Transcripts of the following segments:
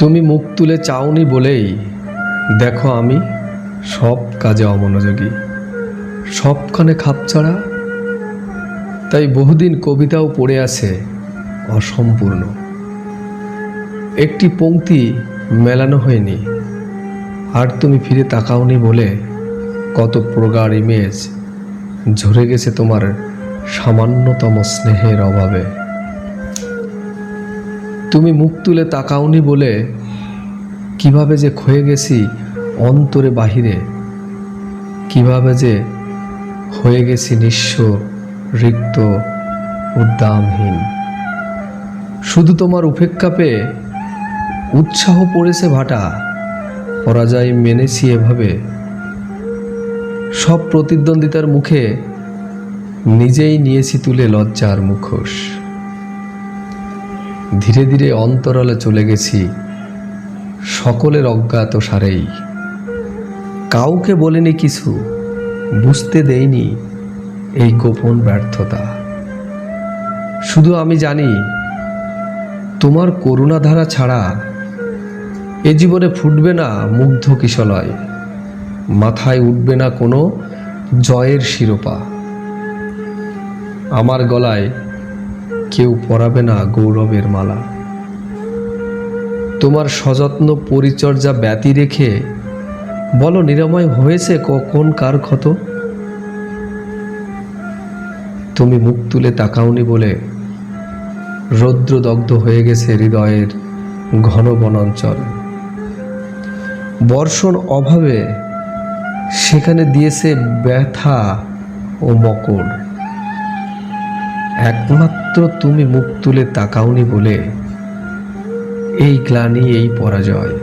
তুমি মুখ তুলে চাওনি বলেই দেখো আমি সব কাজে অমনোযোগী। সবখানে খাপছাড়া তাই বহুদিন কবিতাও পড়ে আছে অসম্পূর্ণ। একটি পংক্তি মেলানো হয়নি, আর তুমি ফিরে তাকাওনি বলে কত প্রগাঢ় ইমেজ ঝরে গেছে তোমার সামান্যতম স্নেহের অভাবে। তুমি মুখ তুলে তাকাওনি বলে কীভাবে যে ক্ষয়ে গেছি অন্তরে বাহিরে, কীভাবে যে হয়ে গেছি নিঃস্ব, রিক্ত, উদ্দামহীন। শুধু তোমার উপেক্ষা পেয়ে উৎসাহ পড়েছে ভাটা, পরাজয় মেনেছি এভাবে। সব প্রতিদ্বন্দ্বিতার মুখে নিজেই নিয়েছি তুলে লজ্জার মুখোশ। ধীরে ধীরে অন্তরালে চলে গেছি। সকলের অজ্ঞাত সারেই। কাউকে বলিনি কিছু, বুঝতে দেইনি এই গোপন ব্যর্থতা। শুধু আমি জানি, তোমার করুণাধারা ছাড়া এ জীবনে ফুটবে না মুগ্ধ কিশলয়। মাথায় উঠবে না কোনো জয়ের শিরোপা। আমার গলায় কেউ পরাবে না গৌরবের মালা। তোমার সযত্ন পরিচর্যা ব্যতি রেখে বলো নিরাময় হয়েছে কখন কার ক্ষত? তুমি মুখ তুলে তাকাওনি বলে রৌদ্রদগ্ধ হয়ে গেছে হৃদয়ের ঘন বনাঞ্চল। বর্ষণ অভাবে সেখানে দিয়েছে ব্যথা ও মকর। একমাত্র তুমি মুখ তুলে তাকাওনি বলে এই গ্লানি, এই পরাজয়।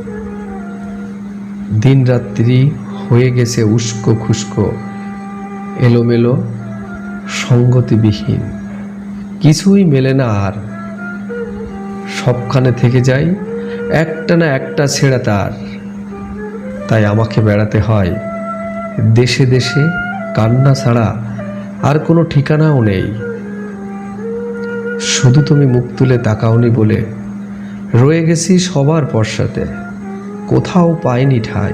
দিনরাত্রি হয়ে গেছে উস্কো খুস্কো, এলোমেলো, সঙ্গতিবিহীন। কিছুই মেলে না আর। সবখানে থেকে যাই, একটা না একটা ছেঁড়া তার। তাই আমাকে বেড়াতে হয়। দেশে দেশে কান্না ছাড়া আর কোনো ঠিকানাও নেই। শুধু তুমি মুখ তুলে তাকাওনি বলে রয়ে গেছি সবার পশ্চাতে। কোথাও পাইনি ঠাঁই।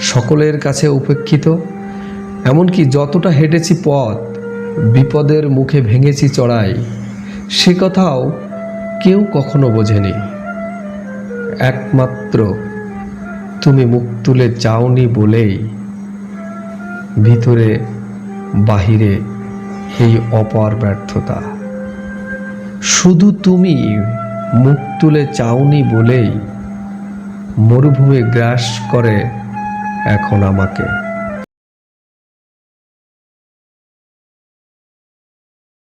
সকলের কাছে উপেক্ষিত, এমনকি যতটা হেঁটেছি পথ, বিপদের মুখে ভেঙেছি চড়াই, সে কথাও কেউ কখনো বোঝেনি। একমাত্র তুমি মুখ তুলে চাওনি বলেই ভিতরে বাহিরে এই অপার ব্যর্থতা। শুধু তুমি মুখ তুলে চাওনি বলেই মরুভূমি গ্রাস করে এখন আমাকে।